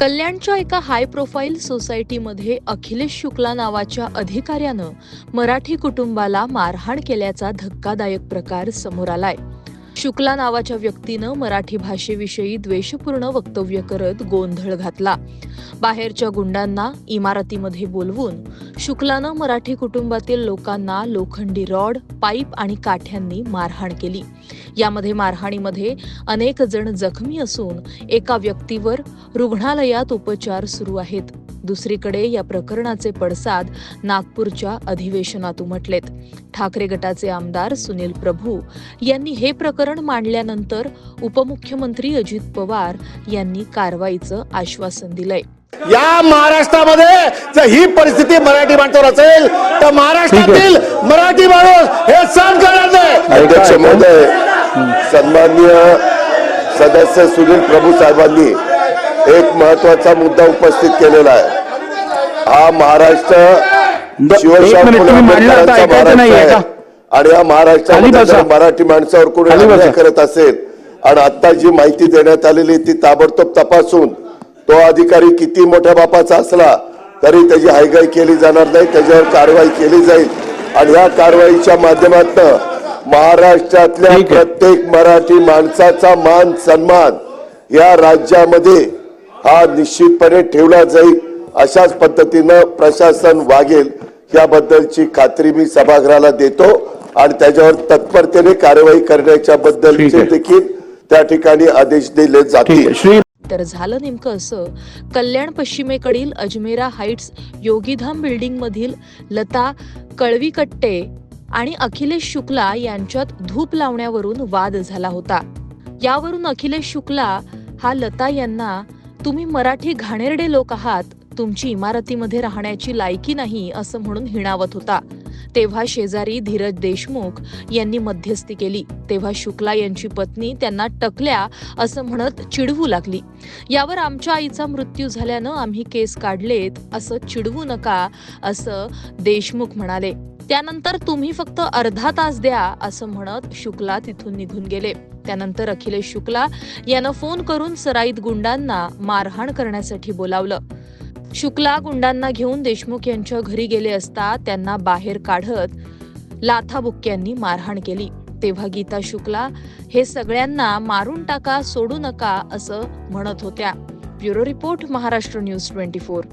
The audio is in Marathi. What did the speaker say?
कल्याणच्या एका हाय प्रोफाईल सोसायटीमध्ये अखिलेश शुक्ला नावाच्या अधिकाऱ्यानं मराठी कुटुंबाला मारहाण केल्याचा धक्कादायक प्रकार समोर आलाय. शुक्ला नावाच्या व्यक्तीनं मराठी भाषेविषयी द्वेषपूर्ण वक्तव्य करत गोंधळ घातला. बाहेरच्या गुंडांना इमारतीमध्ये बोलवून शुक्लानं मराठी कुटुंबातील लोकांना लोखंडी रॉड पाईप आणि काठ्यांनी मारहाण केली. यामध्ये मारहाणीमध्ये अनेक जण जखमी असून एका व्यक्तीवर रुग्णालयात उपचार सुरू आहेत. दुसरीकडे या प्रकरणाचे पडसाद नागपूरच्या अधिवेशनात उमटलेत. ठाकरे गटाचे आमदार सुनील प्रभू यांनी हे प्रकरण मांडल्यानंतर उपमुख्यमंत्री अजित पवार यांनी कारवाईचं आश्वासन दिलंय. या महाराष्ट्रामध्ये जर ही परिस्थिती मराठी माणसावर असेल तर महाराष्ट्रातील मराठी माणूस हे सहन करणार नाही. अध्यक्ष महोदय सन्माननीय सदस्य सुनील प्रभू साहेबांनी एक महत्त्वाचा मुद्दा उपस्थित केलेला आहे. हा महाराष्ट्र शिवशाहू महाराष्ट्र. आणि महाराष्ट्रामध्ये बसा. जर मराठी माणसावर कोणी अन्याय. करत असेल आणि आता जी माहिती देण्यात आलेली ती ताबडतोब तपासून तो अधिकारी किती मोठ्या बापाचा असला तरी त्याची हायगाई केली जाणार नाही त्याच्यावर कारवाई केली जाईल आणि या कारवाईच्या माध्यमातून महाराष्ट्रातल्या. प्रत्येक मराठी माणसाचा मान सन्मान या राज्यामध्ये हा निश्चितपणे ठेवला जाईल अशाच पद्धतीनं प्रशासन वागेल याबद्दलची खात्री मी सभागृहाला देतो आणि त्याच्यावर तत्परतेने कारवाई करण्याच्या बद्दलचे आहे. देखील त्या ठिकाणी आदेश दिले जातील. तर झालं नेमकं असं. कल्याण पश्चिमेकडील अजमेरा हाईट्स योगीधाम बिल्डिंग मधील लता कळवीकट्टे आणि अखिलेश शुक्ला यांच्यात धूप लावण्यावरून वाद झाला होता. यावरून अखिलेश शुक्ला हा लता यांना तुम्ही मराठी घाणेरडे लोक आहात. तुमची इमारतीमध्ये राहण्याची लायकी नाही असं म्हणून हिणावत होता. तेव्हा शेजारी धीरज देशमुख यांनी मध्यस्थी केली. तेव्हा शुक्ला यांची पत्नी त्यांना टकल्या असं म्हणत चिडवू लागली. यावर आमच्या आईचा मृत्यू झाल्यानं आम्ही केस काढलेत असं चिडवू नका असं देशमुख म्हणाले. त्यानंतर तुम्ही फक्त अर्धा तास द्या असं म्हणत शुक्ला तिथून निघून गेले. त्यानंतर अखिलेश शुक्ला यानं फोन करून सराईत गुंडांना मारहाण करण्यासाठी बोलावलं. शुक्ला गुंडांना घेऊन देशमुख यांच्या घरी गेले असता त्यांना बाहेर काढत लाथाबुक्क्यांनी मारहाण केली. तेव्हा गीता शुक्ला हे सगळ्यांना मारून टाका सोडू नका असं म्हणत होत्या. Bureau report Maharashtra news twenty four.